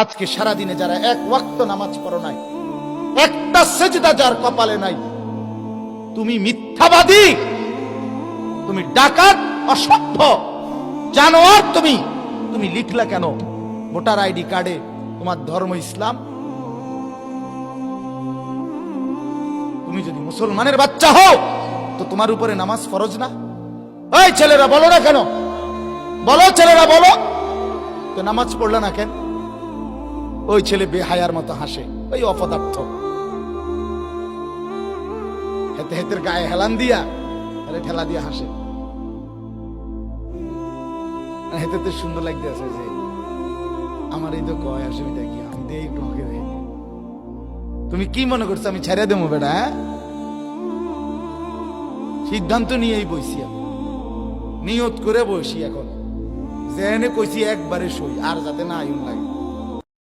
আজকে সারা দিনে যারা এক ওয়াক্ত নামাজ পড়ো নাই, একটা সেজদা যার কপালে নাই, তুমি মিথ্যাবাদী, তুমি ডাকাত, অসভ্য, জানোয়ার তুমি তুমি লিখলা কেন? ভোটার আইডি কার্ডে তোমার ধর্ম ইসলাম? তুমি যদি মুসলমানের বাচ্চা হও, তো তোমার উপরে নামাজ ফরজ না? ওই ছেলেরা বলো না কেন? বলো ছেলেরা, বলো। তো নামাজ পড়লে না কেন? ওই ছেলে বেহায়ার মতো হাসে, ওই অপদার্থ। হেতে হেতের গায়ে হেলান দিয়া আরে ঠেলা দিয়া হাসে। হেতে তো সুন্দর লাগতে আছে যে, আমার এই তো কয় অসুবিধা কি? আমি দেই একটু হকে দেই। তুমি কি মনে করছ আমি ছেড়ে দেবো বেটা হ্যাঁ? সিদ্ধান্ত নিয়েই বইছি নিয়ত করে বসি এখন। জেনে কইছি একবারে সই, আর যাতে না আয়ুন লাগে।